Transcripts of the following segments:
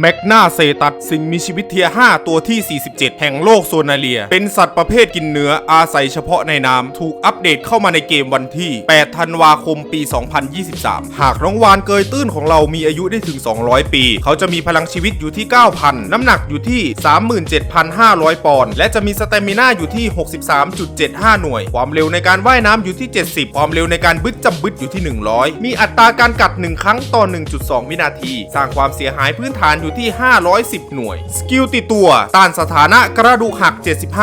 แมกนาเซตัสสิ่งมีชีวิตเทียร์5ตัวที่ 47 แห่งโลกโซนาเลีย เป็นสัตว์ประเภทกินเนื้ออาศัยเฉพาะในน้ำ ถูกอัปเดตเข้ามาในเกมวันที่ 8 ธันวาคมปี 2023 หากน้องวานเกยตื้นของเรามีอายุได้ถึง 200 ปี เขาจะมีพลังชีวิตอยู่ที่ 9,000 น้ำหนักอยู่ที่ 37,500 ปอนด์และจะมีสเตมิน่าอยู่ที่ 63.75 หน่วย ความเร็วในการว่ายน้ำอยู่ที่ 70 ความเร็วในการบึดจำบึดอยู่ที่ 100 มีอัตราการกัด 1 ครั้งต่อ 1.2 วินาที สร้างความเสียหายพื้นฐานอยู่ที่ 510 หน่วย สกิลติดตัว ต้านสถานะกระดูกหัก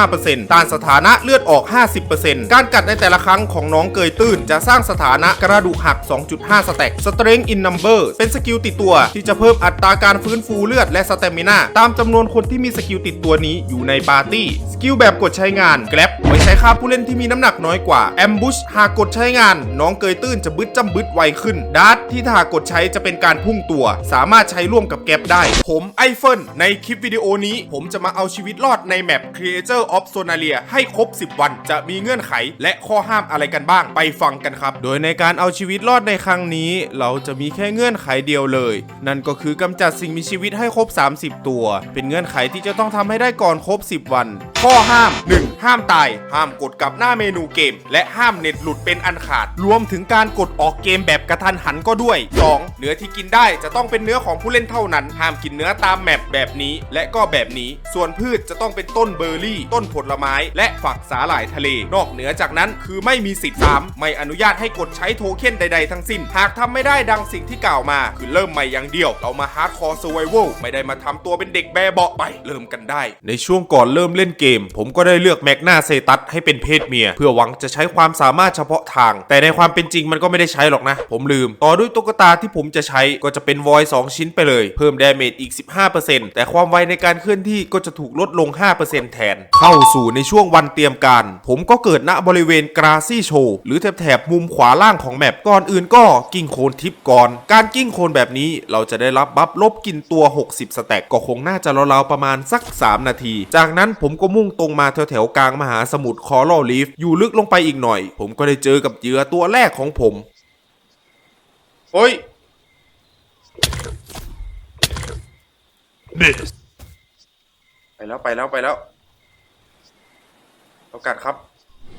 75%ต้านสถานะเลือดออก 50%การกัดในแต่ละครั้งของน้องเกยตื้น จะสร้างสถานะกระดูกหัก 2.5 สแต็ก Strength in Number เป็นสกิลติดตัวที่จะเพิ่มอัตราการฟื้นฟูเลือดและสเตมินาตามจำนวนคนที่มีสกิลติดตัวนี้อยู่ในปาร์ตี้ สกิลแบบกดใช้งาน Grab ไว้ใช้ฆ่าผู้เล่นที่มีน้ำหนักน้อยกว่า Ambush หากกดใช้งาน น้องเกยตื้นจะบึดจำบึดไวขึ้นดาร์ทที่ถ้ากดใช้จะเป็นการพุ่งตัว สามารถใช้ร่วมกับแก๊ปได้ผมไอเฟิลในคลิปวิดีโอนี้ ผมจะมาเอาชีวิตรอดในแมป Creator of Sonalia ให้ครบ 10 วัน จะมีเงื่อนไขและข้อห้ามอะไรกันบ้างไปฟังกันครับ โดยในการเอาชีวิตรอดในครั้งนี้ เราจะมีแค่เงื่อนไขเดียวเลย นั่นก็คือกำจัดสิ่งมีชีวิตให้ครบ 30 ตัว เป็นเงื่อนไขที่จะต้องทำให้ได้ก่อนครบ 10 วัน ข้อห้าม 1. ห้ามตาย ห้ามกดกลับหน้าเมนูเกม และห้ามเน็ตหลุดเป็นอันขาด รวมถึงการกดออกเกมแบบกระทันหันก็ด้วย 2. เนื้อที่กินได้จะต้องเป็นเนื้อของผู้เล่นเท่านั้นห้ามกินเนื้อตามแมปแบบนี้ และก็แบบนี้ ส่วนพืชจะต้องเป็นต้นเบอร์รี่ ต้นผลไม้ และฝักสาหร่ายทะเล นอกเหนือจากนั้นคือไม่มีสิทธิ์ 3. ไม่อนุญาตให้กดใช้โทเค็นใด ๆ ทั้งสิ้น หากทำไม่ได้ดังสิ่งที่กล่าวมา คือเริ่มใหม่อย่างเดียว เรามาฮาร์ดคอร์ s ไว v a l ไม่ได้มาทำตัวเป็นเด็กแบเบาะไป เริ่มกันได้ ในช่วงก่อนเริ่มเล่นเกม ผมก็ได้เลือกแมกนาเซตัสให้เป็นเพศเมีย เพื่อหวังจะใช้ความสามารถเฉพาะทาง แต่ในความเป็นจริงมันก็ไม่ได้ใช้หรอกนะ ผมลืม ต่อด้วยตุ๊กตาที่ผมจะใช้ก็จะเป็นวอย2ชิ้นไปเลย เพิ่มดาเมจอีก 15%แต่ความไวในการเคลื่อนที่ก็จะถูกลดลง 5%แทน เข้าสู่ในช่วงวันเตรียมการ ผมก็เกิดณบริเวณกราซี่โชหรือแถบๆมุมขวาล่างของแมปก่อนอื่นก็กิ้งโคลนทิปก่อน การกิ้งโคลนแบบนี้เราจะได้รับบัฟลบกินตัว 60 สแต็กก็คงน่าจะราวๆประมาณสัก 3 นาที จากนั้นผมก็มุ่งตรงมาแถวๆกลางมหาสมุทรคอร์ลลีฟอยู่ลึกลงไปอีกหน่อย ผมก็ได้เจอกับเหยื่อตัวแรกของผม โอ้ย ไปแล้วไปแล้วไปแล้วโอกาสครับ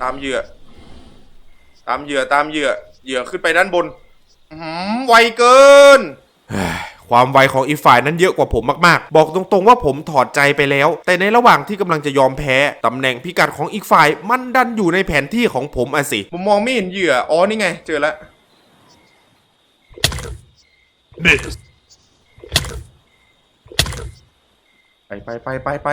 ตามเหยื่อ ตามเหยื่อตามเหยื่อ เหยื่อขึ้นไปด้านบนอื้อหือไวเกิน ความไวของอีกฝ่ายนั้นเยอะกว่าผมมากๆ บอกตรงๆว่าผมถอดใจไปแล้ว แต่ในระหว่างที่กำลังจะยอมแพ้ตำแหน่งพิกัดของอีกฝ่าย มันดันอยู่ในแผนที่ของผมอะสิ ผมมองไม่เห็นเหยื่อ อ๋อนี่ไง เจอแล้ว ไปไปไปไปไป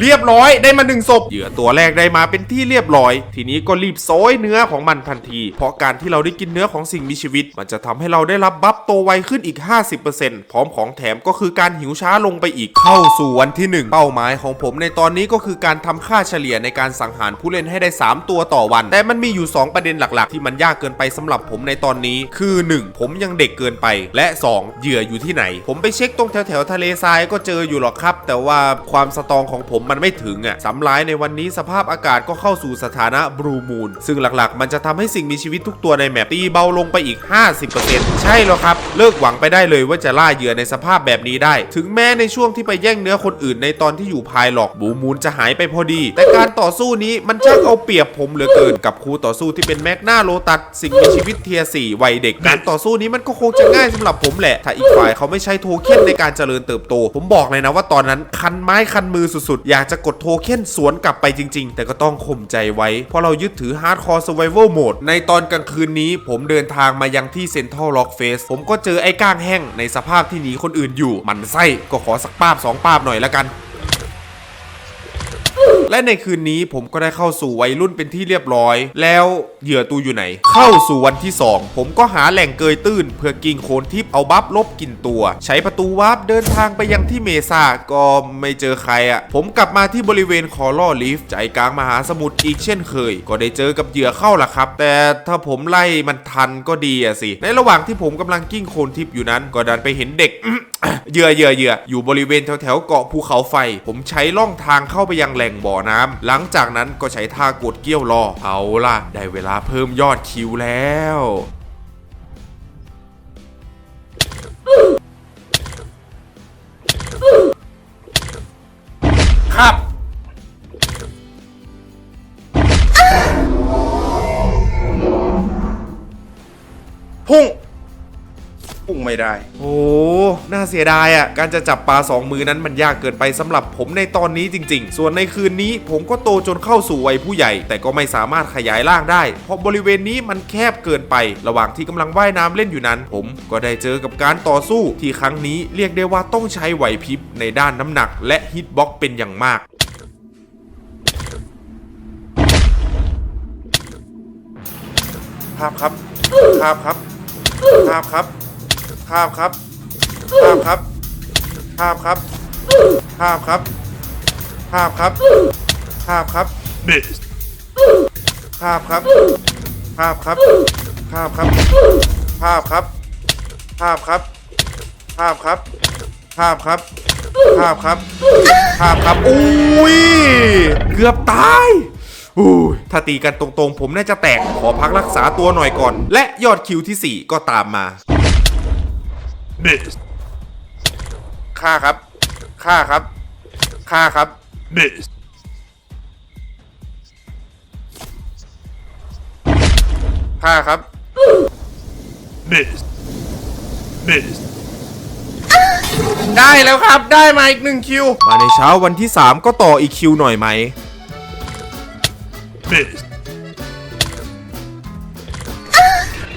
เรียบร้อยได้มาหนึ่งศพเหยื่อตัวแรกได้มาเป็นที่เรียบร้อย ทีนี้ก็รีบโซยเนื้อของมันทันที เพราะการที่เราได้กินเนื้อของสิ่งมีชีวิต มันจะทำให้เราได้รับบัฟโตไวขึ้นอีก 50%พร้อมของแถมก็คือการหิวช้าลงไปอีกเข้าสู่วันที่ 1 เป้าหมายของผมในตอนนี้ก็คือการทำค่าเฉลี่ยในการสังหารผู้เล่นให้ได้ 3 ตัวต่อวัน แต่มันมีอยู่ 2 ประเด็นหลัก ๆ ที่มันยากเกินไปสำหรับผมในตอนนี้ คือ 1 ผมยังเด็กเกินไป และ 2 เหยื่ออยู่ที่ไหน ผมไปเช็คตรงแถวๆทะเลทรายก็เจออยู่หรอกครับ แต่ว่าความสตองของผมมันไม่ถึงอะสำร้ายในวันนี้สภาพอากาศก็เข้าสู่สถานะบลูมูนซึ่งหลักๆ มันจะทำให้สิ่งมีชีวิตทุกตัวในแมปตีเบาลงไปอีก 50%ใช่แล้วครับ เลิกหวังไปได้เลยว่าจะล่าเหยื่อในสภาพแบบนี้ได้ ถึงแม้ในช่วงที่ไปแย่งเนื้อคนอื่นในตอนที่อยู่ภายหลอกบลูมูนจะหายไปพอดี แต่การต่อสู้นี้มันช่างเอาเปรียบผมเหลือเกิน กับคู่ต่อสู้ที่เป็นแมกนาโลตัสสิ่งมีชีวิตเทียสี่วัยเด็ก การต่อสู้นี้มันก็คงจะง่ายสำหรับผมแหละ ถ้าอีกฝ่ายเขาไม่ใช้โทเค็นในการเจริญเติบโต ผมบอกเลยนะว่าตอนนั้นคันไม้คันมือสุดๆ อยากจะกดโทเค็นสวนกลับไปจริง ๆ แต่ก็ต้องข่มใจไว้ เพราะเรายึดถือฮาร์ดคอร์สไวเวอร์โหมดในตอนกลางคืนนี้ผมเดินทางมายังที่เซ็นทรัลล็อกเฟสผมก็เจอไอ้ก้างแห้งในสภาพที่หนีคนอื่นอยู่มันไส้ก็ขอสักป้าบสองป้าบหน่อยละกัน และในคืนนี้ผมก็ได้เข้าสู่วัยรุ่นเป็นที่เรียบร้อย แล้วเหยื่อตูอยู่ไหน เข้าสู่วันที่ 2 ผมก็หาแหล่งเกยตื้น เพื่อกินโคนทิพเอาบัฟลบกินตัว ใช้ประตูวาร์ปเดินทางไปยังที่เมซาก็ไม่เจอใครอะ่ะ ผมกลับมาที่บริเวณคอร์ลอลีฟใจกลางมหาสมุทรอีกเช่นเคย ก็ได้เจอกับเหยื่อเข้าล่ะครับ แต่ถ้าผมไล่มันทันก็ดีอะสิ ในระหว่างที่ผมกำลังกิ้งโคนทิพอยู่นั้น ก็ดันไปเห็นเด็ก เยื่อเยื่อเยื่ออยู่บริเวณแถวแถวเกาะภูเขาไฟ ผมใช้ล่องทางเข้าไปยังแหล่งบ่อน้ำ หลังจากนั้นก็ใช้ท่ากดเกี้ยวรอ เอาล่ะ ได้เวลาเพิ่มยอดคิวแล้วครับพุ่ง พุ่งไม่ได้ โอ้น่าเสียดายอะ การจะจับปลาสองมือนั้นมันยากเกินไปสำหรับผมในตอนนี้จริง ๆ ส่วนในคืนนี้ผมก็โตจนเข้าสู่วัยผู้ใหญ่ แต่ก็ไม่สามารถขยายร่างได้ เพราะบริเวณนี้มันแคบเกินไป ระหว่างที่กำลังว่ายน้ำเล่นอยู่นั้น ผมก็ได้เจอกับการต่อสู้ที่ครั้งนี้เรียกได้ว่าต้องใช้ไหวพริบในด้านน้ำหนัก และฮิตบ็อกเป็นอย่างมากภาพครับภาพครับภาพครับ ภาพครับภาพครับภาพครับภาพครับภาพครับภาพครับ Missed. ภาพครับภาพครับภาพครับภาพครับภาพครับภาพครับภาพครับภาพครับภาพครับ อุ้ย เกือบตายอุ้ยถ้าตีกันตรงๆ ผมน่าจะแตก ขอพักรักษาตัวหน่อยก่อน และยอดคิวที่ 4 ก็ตามมา Missed. ค่าครับค่าครับค่าครับ Missed. ค่าครับ Missed. Missed. ได้แล้วครับได้มาอีกหนึ่งคิว มาในเช้าวันที่ 3 ก็ต่ออีกคิวหน่อยไหม Missed.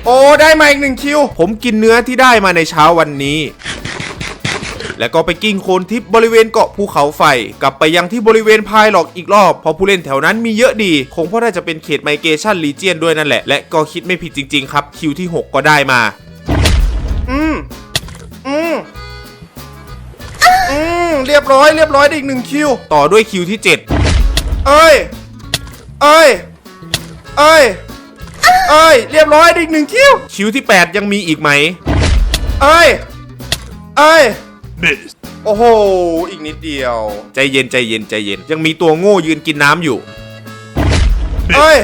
โอ้ได้มาอีกหนึ่งคิว ผมกินเนื้อที่ได้มาในเช้าวันนี้ แล้วก็ไปกิ้งโคลนทิพย์บริเวณเกาะภูเขาไฟ กลับไปยังที่บริเวณพายหลอกอีกรอบ เพราะผู้เล่นแถวนั้นมีเยอะดี คงเพราะน่าจะเป็นเขตไมเกชันลีเจียนด้วยนั่นแหละ และก็คิดไม่ผิดจริงๆครับ คิวที่ 6 ก็ได้มา อืมอืมอืมเรียบร้อยเรียบร้อยได้อีกหนึ่งคิว ต่อด้วยคิวที่ 7 เอ้ย เอ้ย เอ้ย เอ้ย เรียบร้อยได้อีกหนึ่งคิว คิวที่ 8 ยังมีอีกไหม เอ้ย เอ้ย Missed. โอ้โห อีกนิดเดียว ใจเย็นใจเย็นใจเย็น ยังมีตัวโง่ยืนกินน้ำอยู่ เอ้ย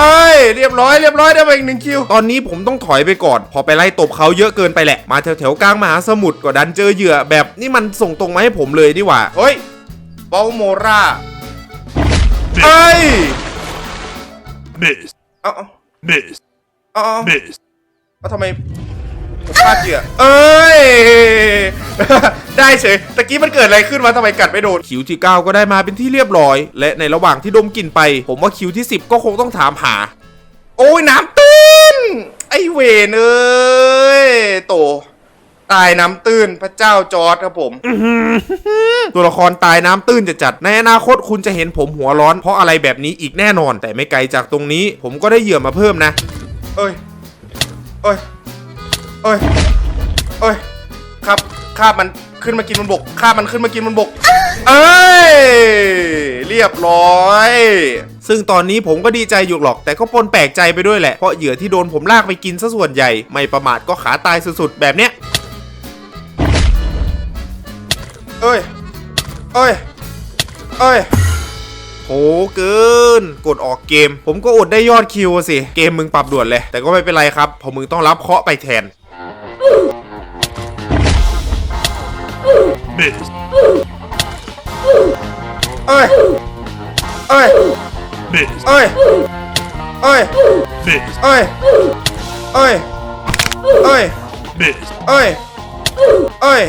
เอ้ย เรียบร้อยเรียบร้อยได้มาอีกหนึ่งคิว ตอนนี้ผมต้องถอยไปก่อน พอไปไล่ตบเขาเยอะเกินไปแหละ มาแถวแถวๆกลางมหาสมุทรก็ดันเจอเหยื่อแบบนี่มันส่งตรงมาให้ผมเลยดีกว่า เฮ้ยบอลโมรา เอ้ย Missed. เอ้าเอ้า Missed. เอ้าเอ้า Missed. ว่าทำไมผมพลาดเหยื่อเอ้ย ได้เฉยตะกี้มันเกิดอะไรขึ้นวะทำไมกัดไม่โดนคิวที่ 9 ก็ได้มาเป็นที่เรียบร้อย และในระหว่างที่ดมกลิ่นไป ผมว่าคิวที่ 10 ก็คงต้องถามหา โอ้ยน้ำตื้นไอเวนเอ้ยโต ตายน้ำตื้นพระเจ้าจอร์ดครับผม ตัวละครตายน้ำตื้นจะจัด ในอนาคตคุณจะเห็นผมหัวร้อน เพราะอะไรแบบนี้อีกแน่นอน แต่ไม่ไกลจากตรงนี้ ผมก็ได้เหยื่อมาเพิ่มนะ เอ้ย เอ้ย เอ้ย เอ้ย ครับคาบมันขึ้นมากินบนบกคาบมันขึ้นมากินบนบก เอ้ย เรียบร้อย ซึ่งตอนนี้ผมก็ดีใจอยู่หรอก แต่ก็ปนแปลกใจไปด้วยแหละ เพราะเหยื่อที่โดนผมลากไปกินซะส่วนใหญ่ ไม่ประมาทก็ขาตายสุดๆ แบบเนี้ย เอ้ย เอ้ย เอ้ยโหเกิน กดออกเกม ผมก็อดได้ยอดคิวสิ เกมมึงปรับด่วนเลย แต่ก็ไม่เป็นไรครับเพราะมึงต้องรับเคาะไปแทนเอ้ย เอ้ย เอ้ย เอ้ย เอ้ย เอ้ย เอ้ย เอ้ย เอ้ย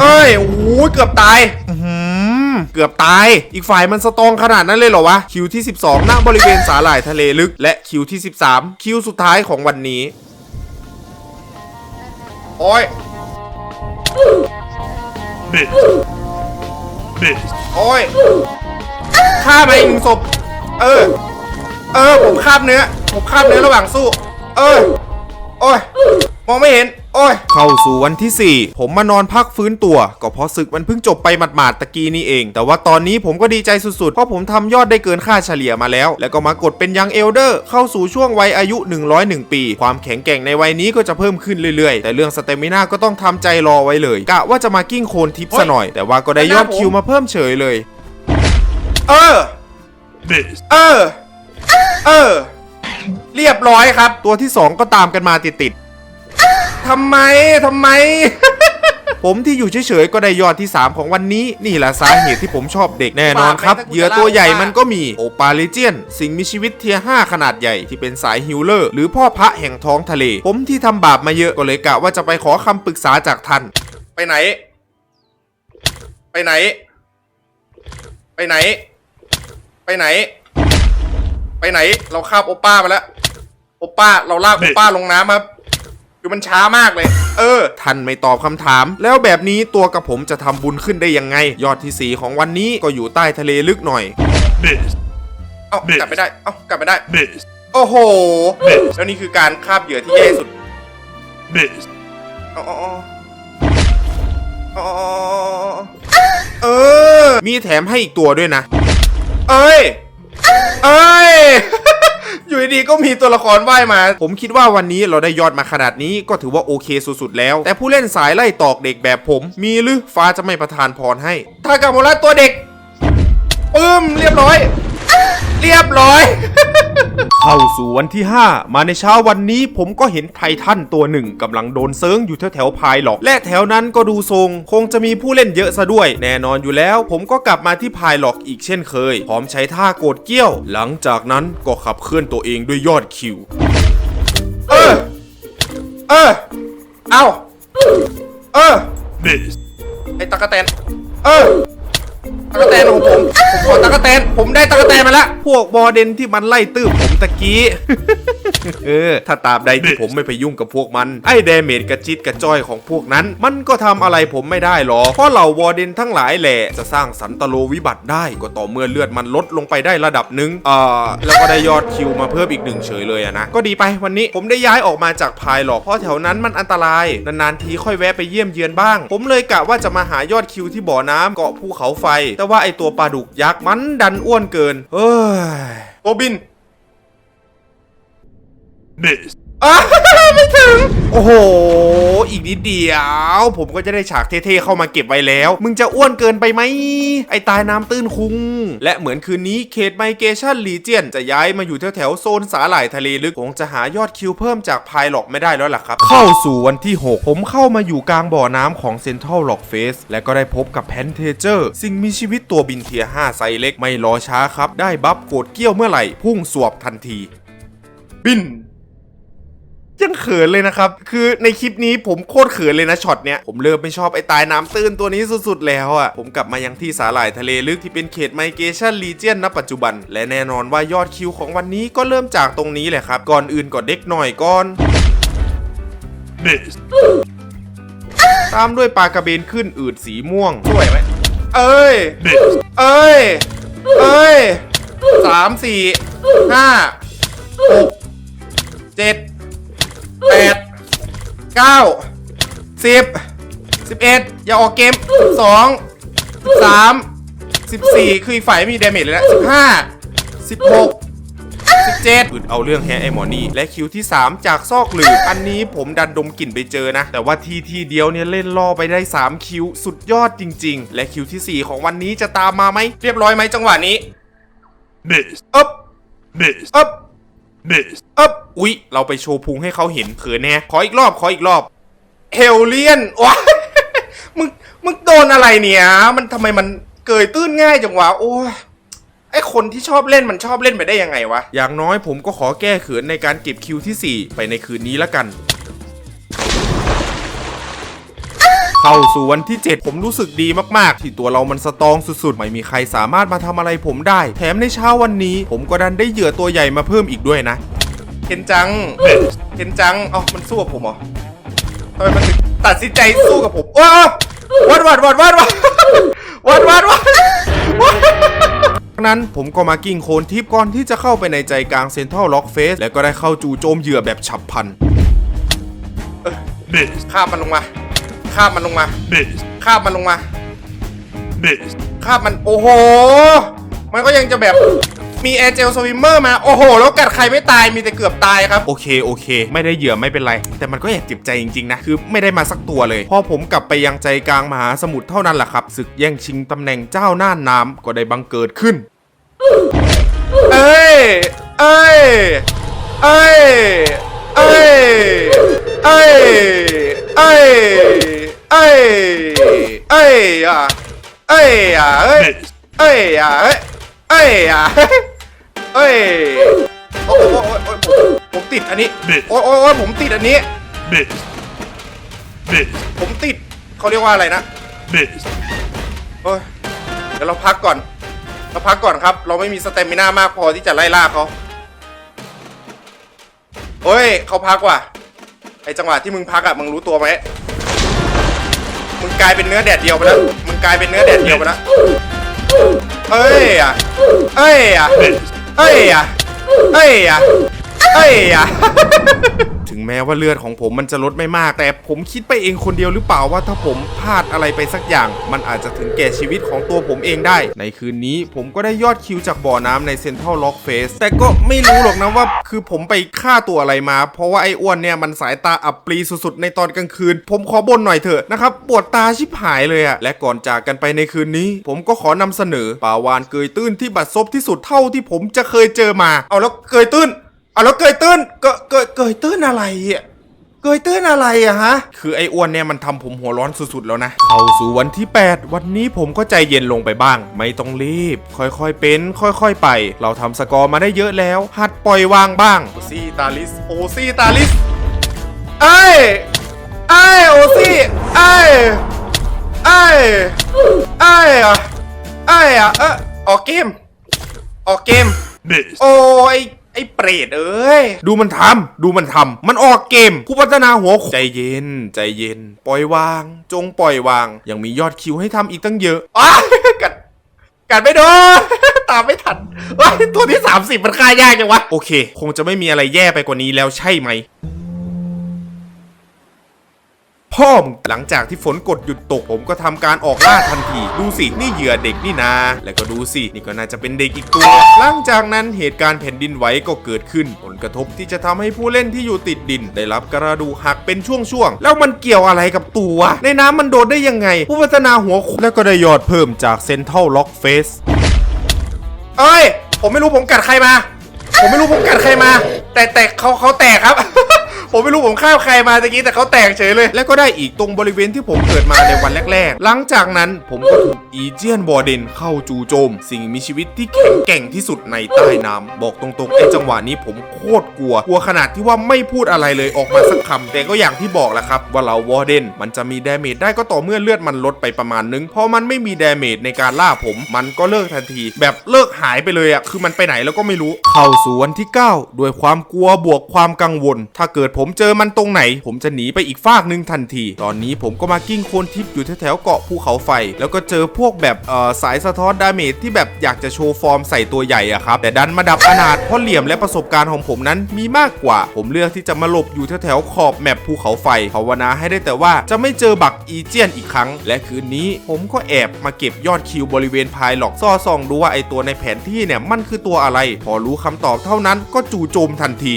เอ้ย โอ้โหเกือบตาย อื้อหือเกือบตาย อีกฝ่ายมันสตรองขนาดนั้นเลยเหรอวะ คิวที่ 12ณบริเวณสาหร่ายทะเลลึก และคิวที่ 13 คิวสุดท้ายของวันนี้ โอ้ย Missed. Missed. โอ้ยฆ่ามาอีกหนึ่งศพ เออ เออ ผมคาบเนื้อ ผมคาบเนื้อระหว่างสู้ เออ โอ้ย มองไม่เห็น โอ้ย เข้าสู่วันที่ 4 ผมมานอนพักฟื้นตัว ก็เพราะศึกมันเพิ่งจบไปหมาดๆตะกี้นี่เอง แต่ว่าตอนนี้ผมก็ดีใจสุดๆ เพราะผมทำยอดได้เกินค่าเฉลี่ยมาแล้ว แล้วก็มากดเป็นยังเอลเดอร์ เข้าสู่ช่วงวัยอายุ 101 ปี ความแข็งแกร่งในวัยนี้ก็จะเพิ่มขึ้นเรื่อยๆ แต่เรื่องสเตมินาก็ต้องทำใจรอไว้เลยกะว่าจะมากิ้งโคลนทิปซะหน่อย แต่ว่าก็ได้ยอดคิวมาเพิ่มเฉยเลย เออ Missed. เออ เออ เรียบร้อยครับ ตัวที่สองก็ตามกันมาติดๆ ทำไมทำไม ผมที่อยู่เฉยๆก็ได้ยอดที่ 3 ของวันนี้นี่แหละสาเหตุที่ผมชอบเด็กแน่นอนครับเหยื่อตัวใหญ่มันก็มีโอปาเลเจียน สิ่งมีชีวิตเทียร์5ขนาดใหญ่ที่เป็นสายฮิลเลอร์ หรือพ่อพระแห่งท้องทะเล ผมที่ทำบาปมาเยอะก็เลยกะว่าจะไปขอคำปรึกษาจากท่านไปไหน ไปไหน ไปไหน ไปไหน ไปไหน เราคาบโอป้ามาแล้ว โอป้า เราลากโอป้าลงน้ำครับ คือมันช้ามากเลย เออ ท่านไม่ตอบคำถาม แล้วแบบนี้ตัวกับผมจะทำบุญขึ้นได้ยังไง ยอดที่4ของวันนี้ก็อยู่ใต้ทะเลลึกหน่อย Missed. เอ้ากลับไม่ได้ เอ้ากลับไม่ได้ Missed. โอ้โห แล้วนี่คือการคาบเหยื่อที่แย่ที่สุด Missed. อ๋ออ๋ออ๋อเออ มีแถมให้อีกตัวด้วยนะ เอ้ย เอ้ย อยู่ดีๆก็มีตัวละครว่ายมา ผมคิดว่าวันนี้เราได้ยอดมาขนาดนี้ก็ถือว่าโอเคสุดๆแล้ว แต่ผู้เล่นสายไล่ตอกเด็กแบบผม มีหรือฟ้าจะไม่ประทานพรให้ทากาโมระตัวเด็กปึ้มเรียบร้อย เรียบร้อย เข้าสู่วันที่ 5 มาในเช้าวันนี้ผมก็เห็นไททันตัวหนึ่งกำลังโดนเซิงอยู่แถวแถวๆพายหลอก และแถวนั้นก็ดูทรง คงจะมีผู้เล่นเยอะซะด้วย แน่นอนอยู่แล้ว ผมก็กลับมาที่พายหลอกอีกเช่นเคย พร้อมใช้ท่าโกดเกี้ยว หลังจากนั้นก็ขับเคลื่อนตัวเองด้วยยอดคิว เออ เออ เอาเออ Missed. ไอ้ตะกะแตน เออ ตะกะแตนของผมผมขอตะกะแตนผมได้ตะกะแตนมาแล้วพวกบอเดนที่มันไล่ตื้มผมตะกี้ เออ ถ้าตาบใดที่ผมไม่ไปยุ่งกับพวกมัน ไอ้เดเมจกระจิตกระจ้อยของพวกนั้น มันก็ทำอะไรผมไม่ได้หรอกเพราะเหล่าวอเดนทั้งหลายแหละจะสร้างสันตโลวิบัติได้ก็ต่อเมื่อเลือดมันลดลงไปได้ระดับหนึ่งเอ่อแล้วก็ได้ยอดคิวมาเพิ่มอีกหนึ่งเฉยเลยอะนะก็ดีไปวันนี้ผมได้ย้ายออกมาจากพายหรอกเพราะแถวนั้นมันอันตรายนานๆทีค่อยแวะไปเยี่ยมเยือนบ้าง ผมเลยกะว่าจะมาหายอดคิวที่บ่อน้ำเกาะภูเขาไฟแต่ว่าไอตัวปลาดุกยักษ์มันดันอ้วนเกิน เฮ้ยโอบิน Miss ไม่ถึง โอ้โห อีกนิดเดียว ผมก็จะได้ฉากเท่ๆเข้ามาเก็บไว้แล้ว มึงจะอ้วนเกินไปไหม ไอ้ตายน้ำตื้นคุง และเหมือนคืนนี้เขตไมเกชันลีเจียน จะย้ายมาอยู่แถวๆโซนสาหร่ายทะเลลึกคงจะหายอดคิวเพิ่มจากพายหลอกไม่ได้แล้วล่ะครับ เข้าสู่วันที่ 6 ผมเข้ามาอยู่กลางบ่อน้ำของเซ็นทรัลล็อกเฟสและก็ได้พบกับแพนเทเจอร์สิ่งมีชีวิตตัวบินเทีย5ไซเล็กไม่รอช้าครับ ได้บัฟโกดเกี้ยวเมื่อไหร่พุ่งสวบทันที บิน ยังเขินเลยนะครับ คือในคลิปนี้ผมโคตรเขินเลยนะช็อตเนี้ย ผมเริ่มไม่ชอบไอ้ตายน้ำตื้นตัวนี้สุดๆแล้วอะ่ะ ผมกลับมายังที่สาหร่ายทะเลลึกที่เป็นเขตไมเกชันลีเจียนณปัจจุบัน และแน่นอนว่ายอดคิวของวันนี้ก็เริ่มจากตรงนี้แหละครับ ก่อนอื่นก็เด็กหน่อยก่อน Missed. ตามด้วยปลากระเบนขึ้นอืดสีม่วงช่วยไหมเอ้ย Missed. เอ้ย เอ้ยสามสี่ห้าหกเจ็ด แปดเก้าสิบสิบเอ็ดอย่าออกเกมสองสามสิบสี่คืออีกฝ่ายไม่มีดาเมจเลยนะสิบห้าสิบหกสิบเจ็ดอึดเอาเรื่องแฮไอหมอนี่และคิวที่ 3 จากซอกหลืบอันนี้ผมดันดมกลิ่นไปเจอนะ แต่ว่าทีทีเดียวเนี่ยเล่นล่อไปได้ 3 คิวสุดยอดจริง ๆ และคิวทีสี่4 ของวันนี้จะตามมาไหม เรียบร้อยไหมจังหวะนี้ Missed. อึ๊บ Missed. อึ๊บ Missed. อึ๊บอุ๊ย เราไปโชว์พุงให้เขาเห็นเขินแน่ขออีกรอบ ขออีกรอบ เฮลเลียนว้ายมึง มึงโดนอะไรเนี่ย มันทำไมมันเกยตื้นง่ายจังวะ โอ้ยไอคนที่ชอบเล่นมันชอบเล่นไปได้ยังไงวะ อย่างน้อยผมก็ขอแก้เขินในการเก็บคิวทีสี่4 ไปในคืนนี้ละกัน เข้าสู่วันที่ 7 ผมรู้สึกดีมากๆ ที่ตัวเรามันสตรองสุดๆ ไม่มีใครสามารถมาทำอะไรผมได้ แถมในเช้าวันนี้ ผมก็ดันได้เหยื่อตัวใหญ่มาเพิ่มอีกด้วยนะเห็นจังเห็นจังเอ้ามันสู้กับผมเหรอทำไมมันถึงตัดสินใจสู้กับผมว้าววัดวัดวัดวัดวัดวัดวัดวัดวัดนั้นผมก็มากิ้งโคนทิปก่อนที่จะเข้าไปในใจกลางเซ็นทรัลล็อกเฟสและก็ได้เข้าจู่โจมเหยื่อแบบฉับพลัน Missed. ข้ามมันลงมา ข้ามมันลงมา Missed. ข้ามมันลงมา Missed. ข้ามมันโอ้โห มันก็ยังจะแบบมีแอร์เจลสวิมเมอร์มาโอ้โห แล้วกัดใครไม่ตายมีแต่เกือบตายครับ โอเคโอเค ไม่ได้เหยื่อไม่เป็นไร แต่มันก็แอบเจ็บใจจริงๆนะ คือไม่ได้มาสักตัวเลย พอผมกลับไปยังใจกลางมหาสมุทรเท่านั้นแหละครับศึกแย่งชิงตำแหน่งเจ้าน่านน้ำก็ได้บังเกิดขึ้น เอ้ย เอ้ย เอ้ย เอ้ย เอ้ย เอ้ยเเอ้ยเอ้ยอะเอ้ยอะเอ้ยาเอ้ยอะเอ้ยเอ้ยอะเอ้ยอ้ยโอ้ยโอ้ยผมติดอันนี้ Missed. โอ้ยโอ้ยโอ้ยผมติดอันนี้ Missed. Missed. ผมติดเขาเรียกว่าอะไรนะ Missed. โอ้ยเดี๋ยวเราพักก่อน เราพักก่อนครับ เราไม่มีสเตมิน่ามากพอที่จะไล่ล่าเขาเฮ้ยเขาพักว่ะ ไอจังหวะที่มึงพักอะมึงรู้ตัวไหมมึงกลายเป็นเนื้อแดดเดียวไปแล้วมึงกลายเป็นเนื้อแดดเดียวไปแล้วเอ้ยอะเอ้ยอะเอ้ยอะเอ้ยอะเอ้ยอะ แม้ว่าเลือดของผมมันจะลดไม่มาก แต่ผมคิดไปเองคนเดียวหรือเปล่าว่าถ้าผมพลาดอะไรไปสักอย่าง มันอาจจะถึงแก่ชีวิตของตัวผมเองได้ ในคืนนี้ผมก็ได้ยอดคิวจากบ่อน้ำในเซ็นทรัลล็อกเฟสแต่ก็ไม่รู้หรอกนะว่าคือผมไปฆ่าตัวอะไรมา เพราะว่าไอ้อ้วนเนี่ยมันสายตาอับปรีสุดๆในตอนกลางคืน ผมขอบ่นหน่อยเถอะนะครับปวดตาชิบหายเลยอะและก่อนจากกันไปในคืนนี้ ผมก็ขอนำเสนอป่าวานเกยตื้นที่บัดซบที่สุดเท่าที่ผมจะเคยเจอมา เอาแล้วเกยตื้น อาแล้วเกยตื้นเกยเกยเกยตื้นอะไรอะเกยตื้นอะไรอะฮะ คือไอ้อ้วนเนี่ยมันทำผมหัวร้อนสุดๆแล้วนะ เข้าสู่วันที่ 8 วันนี้ผมก็ใจเย็นลงไปบ้าง ไม่ต้องรีบ ค่อยๆ เป็น ค่อยๆ ไป เราทำสกอร์มาได้เยอะแล้ว หัดปล่อยวางบ้าง โอซี่ตาลิส โอซี่ตาลิส เอ้ย เอ้ย โอซี่เอ้ย เอ้ย เอ้ยอะเอ้ยอะเออออกเกม ออกเกม Missed. โอ้ย ไอ้เปรตเอ้ย ดูมันทำดูมันทำมันออกเกมผู้พัฒนาหัวใจเย็น ใจเย็น ปล่อยวาง จงปล่อยวาง ยังมียอดคิวให้ทำอีกตั้งเยอะอ้ากัดกัดไม่โดนตามไม่ทันว้ายตัวที่ 30 มันฆ่ายากจังวะ โอเค คงจะไม่มีอะไรแย่ไปกว่านี้แล้วใช่ไหม พ่อมงหลังจากที่ฝนกดหยุดตกผมก็ทำการออกล่าทันที ดูสินี่เหยื่อเด็กนี่นา แล้วก็ดูสินี่ก็น่าจะเป็นเด็กอีกตัว หลังจากนั้นเหตุการณ์แผ่นดินไหวก็เกิดขึ้น ผลกระทบที่จะทำให้ผู้เล่นที่อยู่ติดดิน ได้รับกระดูกหักเป็นช่วงๆ แล้วมันเกี่ยวอะไรกับตัว ในน้ำมันโดดได้ยังไง ผู้พัฒนาหัวแล้วก็ได้ยอดเพิ่มจากเซนเทลล็อกเฟสเอ้ย ผมไม่รู้ผมกัดใครมา ผมไม่รู้ผมกัดใครมา แต่แต่เขาเขาแตกครับ ผมไม่รู้ผมฆ่าใครมาตะกี้แต่เขาแตกเฉยเลย แล้วก็ได้อีกตรงบริเวณที่ผมเกิดมาในวันแรก ๆ หลังจากนั้นผมก็ถูกอีเจียนบอร์เดนเข้าจู่โจม สิ่งมีชีวิตที่แข็งแกร่งที่สุดในใต้น้ำบอกตรงๆไอ้จังหวะนี้ผมโคตรกลัว กลัวขนาดที่ว่าไม่พูดอะไรเลยออกมาสักคำแต่ก็อย่างที่บอกแหละครับ ว่าเราวอร์เดนมันจะมีดาเมจได้ก็ต่อเมื่อเลือดมันลดไปประมาณนึงพอมันไม่มีดาเมจในการล่าผม มันก็เลิกทันที แบบเลิกหายไปเลยอะคือมันไปไหนแล้วก็ไม่รู้ เข้าสู่วันที่ 9 ด้วยความกลัวบวกความกังวล ถ้าเกิดผมมเจอมันตรงไหน ผมจะหนีไปอีกฟากหนึ่งทันที ตอนนี้ผมก็มากิ้งโคลนทิพย์อยู่แถวๆเกาะภูเขาไฟ แล้วก็เจอพวกแบบเอ่อสายสะท้อนดาเมจที่แบบอยากจะโชว์ฟอร์มใส่ตัวใหญ่อะครับแต่ดันมาดับอนาถเพราะเหลี่ยมและประสบการณ์ของผมนั้นมีมากกว่า ผมเลือกที่จะมาหลบอยู่แถวๆขอบแมปภูเขาไฟภาวนาให้ได้แต่ว่าจะไม่เจอบักอีเจียนอีกครั้ง และคืนนี้ผมก็แอบมาเก็บยอดคิวบริเวณพายหลอกซ่อส่องดูว่าไอตัวในแผนที่เนี่ยมันคือตัวอะไร พอรู้คำตอบเท่านั้นก็จู่โจมทันที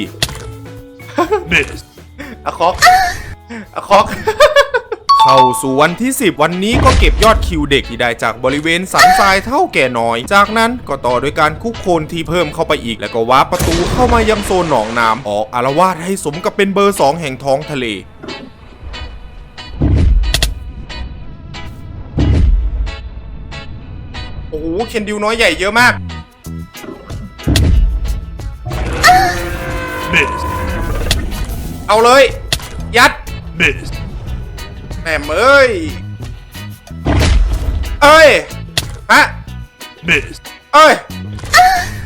Missed. อะคอกอะคอก เข้าสู่วันที่ 10 วันนี้ก็เก็บยอดคิวเด็กที่ได้จากบริเวณสันทรายเท่าแก่น้อย จากนั้นก็ต่อด้วยการคุกโคลนที่เพิ่มเข้าไปอีก แล้วก็วาร์ปประตูเข้ามายังโซนหนองน้ำออกอารวาสให้สมกับเป็นเบอร์ 2 แห่งท้องทะเล โอ้โหเคนดิวน้อยใหญ่เยอะมาก Missed. เอาเลย ยัด Missed. แหม่มเอ้ย เอ้ย ฮะ Missed. เอ้ย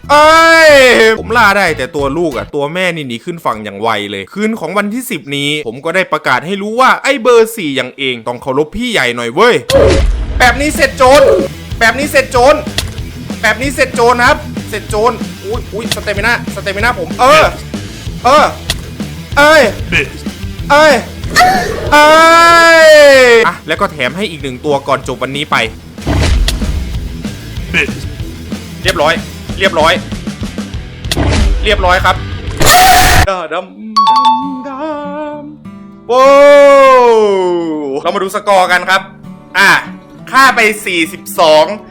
เอ้ย ผมล่าได้แต่ตัวลูกอะตัวแม่นี่หนีขึ้นฝั่งอย่างไวเลย คืนของวันที่ 10 นี้ ผมก็ได้ประกาศให้รู้ว่าไอ้เบอร์4อย่างเองต้องเคารพพี่ใหญ่หน่อยเว้ย แบบนี้เสร็จโจร แบบนี้เสร็จโจร แบบนี้เสร็จโจรครับ เสร็จโจร อุ้ยอุ้ยสเตมิน่าสเตมิน่าผม เออ เออเอ้ย Missed. เอ้ยเอ้ยอะแล้วก็แถมให้อีกหนึ่งตัวก่อนจบวันนี้ไป Missed. เรียบร้อย เรียบร้อย เรียบร้อยครับดาดำดำดำโว้วเรามาดูสกอร์กันครับ อะค่าไป 42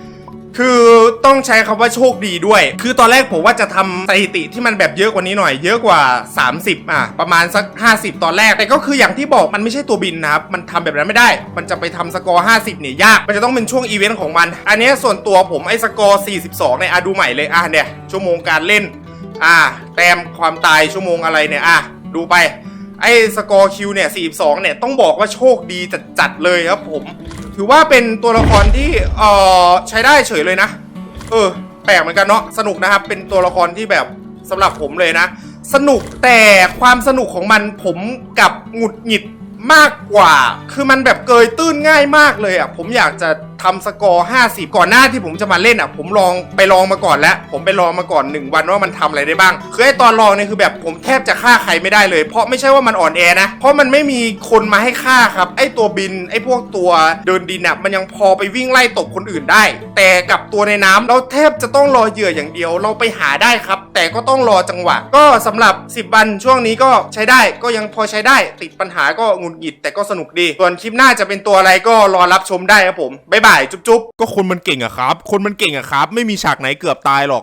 คือต้องใช้คำว่าโชคดีด้วย คือตอนแรกผมว่าจะทำสถิติที่มันแบบเยอะกว่านี้หน่อย เยอะกว่า 30 อะ ประมาณสัก 50 ตอนแรก แต่ก็คืออย่างที่บอกมันไม่ใช่ตัวบินนะครับ มันทำแบบนั้นไม่ได้ มันจะไปทำสกอร์ 50 เนี่ยยาก มันจะต้องเป็นช่วงอีเวนต์ของมัน อันนี้ส่วนตัวผมไอ้สกอร์ 42 เนี่ยอะดูใหม่เลย อะเนี่ย ชั่วโมงการเล่น อะแต้มความตายชั่วโมงอะไรเนี่ย อะดูไป ไอ้สกอร์คิวเนี่ย 42 เนี่ย ต้องบอกว่าโชคดีจัดๆเลยครับผม ถือว่าเป็นตัวละครที่เอ่อใช้ได้เฉยเลยนะ เออ แปลกเหมือนกันเนาะสนุกนะครับ เป็นตัวละครที่แบบสำหรับผมเลยนะ สนุกแต่ความสนุกของมันผมกับหงุดหงิด มากกว่า คือมันแบบเกยตื้นง่ายมากเลยอะ ผมอยากจะทำสกอร์ 50 ก่อนหน้าที่ผมจะมาเล่นอะ ผมลองไปลองมาก่อนแล้ว ผมไปลองมาก่อน 1 วันว่ามันทำอะไรได้บ้าง คือไอตอนลองเนี่ยคือแบบผมแทบจะฆ่าใครไม่ได้เลย เพราะไม่ใช่ว่ามันอ่อนแอนะ เพราะมันไม่มีคนมาให้ฆ่าครับ ไอตัวบิน ไอพวกตัวเดินดินอะ มันยังพอไปวิ่งไล่ตบคนอื่นได้ แต่กับตัวในน้ำเราแทบจะต้องรอเหยื่ออย่างเดียว เราไปหาได้ครับ แต่ก็ต้องรอจังหวะ ก็สำหรับ 10 วันช่วงนี้ก็ใช้ได้ก็ยังพอใช้ได้ ติดปัญหาก็หงุดหงิดแต่ก็สนุกดี ส่วนคลิปหน้าจะเป็นตัวอะไรก็รอรับชมได้ครับผมบ๊ายบายจุ๊บๆก็คนมันเก่งอะครับ คนมันเก่งอะครับ ไม่มีฉากไหนเกือบตายหรอก